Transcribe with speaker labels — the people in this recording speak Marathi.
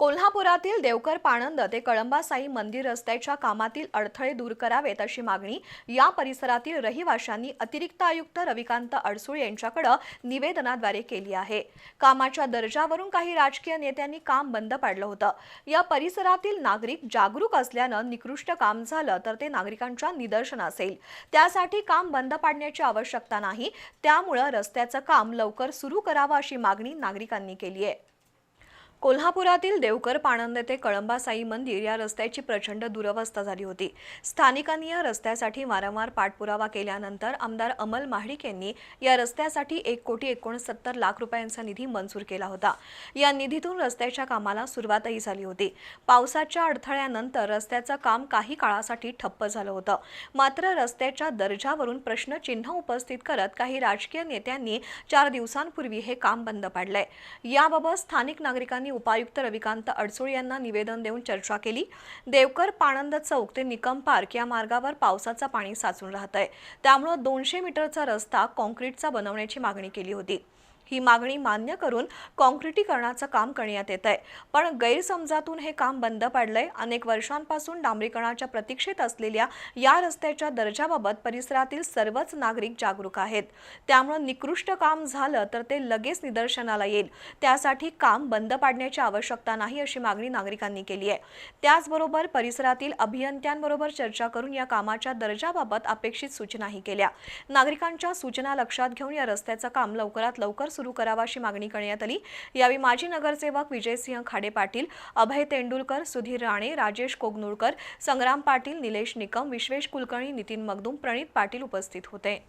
Speaker 1: कोल्हापुरातील देवकर पाणंद ते कळंबासाई मंदिर रस्त्याच्या कामातील अडथळे दूर करावेत अशी मागणी या परिसरातील रहिवाशांनी अतिरिक्त आयुक्त रविकांत अडसूळ यांच्याकडे निवेदनाद्वारे केली आहे. कामाच्या दर्जावरून काही राजकीय नेत्यांनी काम बंद पाडलं होतं. या परिसरातील नागरिक जागरूक असल्यानं निकृष्ट काम झालं तर ते नागरिकांच्या निदर्शनास येईल त्यासाठी काम बंद पाडण्याची आवश्यकता नाही. त्यामुळं रस्त्याचं काम लवकर सुरू करावं अशी मागणी नागरिकांनी केली आहे. कोल्हापुरातील देवकर पाणंद ते कळंबासाई मंदिर या रस्त्याची प्रचंड दुरवस्था झाली होती. स्थानिकांनी या रस्त्यासाठी वारंवार पाठपुरावा केल्यानंतर आमदार अमल महाडिक यांनी या रस्त्यासाठी एक कोटी एकोणसत्तर लाख रुपयांचा निधी मंजूर केला होता. या निधीतून रस्त्याच्या कामाला सुरुवातही झाली होती. पावसाच्या अडथळ्यानंतर रस्त्याचं काम काही काळासाठी ठप्प झालं होतं. मात्र रस्त्याच्या दर्जावरून प्रश्नचिन्ह उपस्थित करत काही राजकीय नेत्यांनी चार दिवसांपूर्वी हे काम बंद पाडलंय. याबाबत स्थानिक नागरिकांनी उपायुक्त रविकांत अडसूळ यांना निवेदन देऊन चर्चा केली. देवकर पाणंद चौक ते निकम पार्क या मार्गावर पावसाचं पाणी साचून राहतंय. त्यामुळं दोनशे मीटरचा रस्ता कॉन्क्रीटचा बनवण्याची मागणी केली होती. ही मागणी मान्य करून कॉन्क्रिटीकरणाचं काम करण्यात येत आहे पण गैरसमजातून हे काम बंद पडलंय. अनेक वर्षांपासून डांबरीकरणाच्या प्रतीक्षेत असलेल्या या रस्त्याच्या दर्जाबाबत परिसरातील सर्वच नागरिक जागरूक आहेत. त्यामुळं निकृष्ट काम झालं तर ते लगेच निदर्शनाला येईल. त्यासाठी काम बंद पाडण्याची आवश्यकता नाही अशी मागणी नागरिकांनी केली आहे. त्याचबरोबर परिसरातील अभियंत्यांबरोबर चर्चा करून या कामाच्या दर्जाबाबत अपेक्षित सूचनाही केल्या. नागरिकांच्या सूचना लक्षात घेऊन या रस्त्याचं काम लवकरात लवकर सुरू करावा अशी मागणी करण्यात आली. यावेळी माजी नगरसेवक विजयसिंह खाडे पाटील अभय तेंडुलकर सुधीर राणे राजेश कोगनुळकर संग्राम पाटील निलेश निकम विश्वेश कुलकर्णी नितीन मगदूम प्रणित पाटील उपस्थित होते.